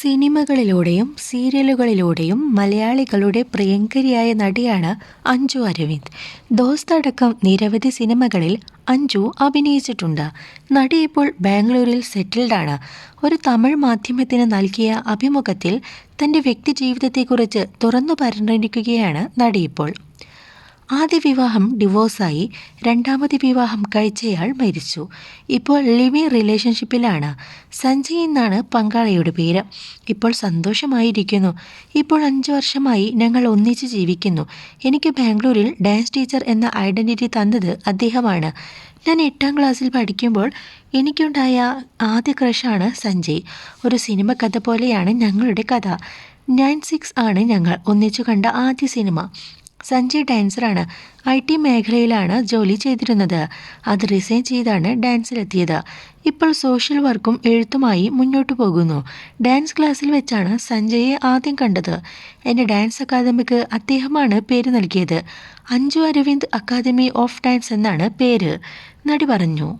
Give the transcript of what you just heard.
സിനിമകളിലൂടെയും സീരിയലുകളിലൂടെയും മലയാളികളുടെ പ്രിയങ്കരിയായ നടിയാണ് അഞ്ജു അരവിന്ദ്. ദോസ്ത് അടക്കം നിരവധി സിനിമകളിൽ അഞ്ജു അഭിനയിച്ചിട്ടുണ്ട്. നടി ഇപ്പോൾ ബാംഗ്ലൂരിൽ സെറ്റിൽഡാണ് ഒരു തമിഴ് മാധ്യമത്തിന് നൽകിയ അഭിമുഖത്തിൽ തന്റെ വ്യക്തിജീവിതത്തെക്കുറിച്ച് തുറന്നു പറഞ്ഞിരിക്കുകയാണ് നടി ഇപ്പോൾ. ആദ്യ വിവാഹം ഡിവോഴ്സായി രണ്ടാമത് വിവാഹം കഴിച്ചയാൾ മരിച്ചു. ഇപ്പോൾ ലിവി റിലേഷൻഷിപ്പിലാണ്. സഞ്ജയ് എന്നാണ് പങ്കാളിയുടെ പേര്. ഇപ്പോൾ സന്തോഷമായിരിക്കുന്നു. ഇപ്പോൾ അഞ്ച് വർഷമായി ഞങ്ങൾ ഒന്നിച്ച് ജീവിക്കുന്നു. എനിക്ക് ബാംഗ്ലൂരിൽ ഡാൻസ് ടീച്ചർ എന്ന ഐഡന്റിറ്റി തന്നത് അദ്ദേഹമാണ്. ഞാൻ എട്ടാം ക്ലാസ്സിൽ പഠിക്കുമ്പോൾ എനിക്കുണ്ടായ ആദ്യ ക്രഷാണ് സഞ്ജയ്. ഒരു സിനിമ കഥ പോലെയാണ് ഞങ്ങളുടെ കഥ. നയൻ സിക്സ് ആണ് ഞങ്ങൾ ഒന്നിച്ചു കണ്ട ആദ്യ സിനിമ. സഞ്ജയ് ഡാൻസറാണ്. ഐ ടി മേഖലയിലാണ് ജോലി ചെയ്തിരുന്നത്. അത് റിസൈൻ ചെയ്താണ് ഡാൻസിലെത്തിയത്. ഇപ്പോൾ സോഷ്യൽ വർക്കും എഴുത്തുമായി മുന്നോട്ട് പോകുന്നു. ഡാൻസ് ക്ലാസ്സിൽ വെച്ചാണ് സഞ്ജയെ ആദ്യം കണ്ടത്. എന്റെ ഡാൻസ് അക്കാദമിക്ക് അദ്ദേഹമാണ് പേര് നൽകിയത്. Anju Aravind academy of dance എന്നാണ് പേര്. നടി പറഞ്ഞു.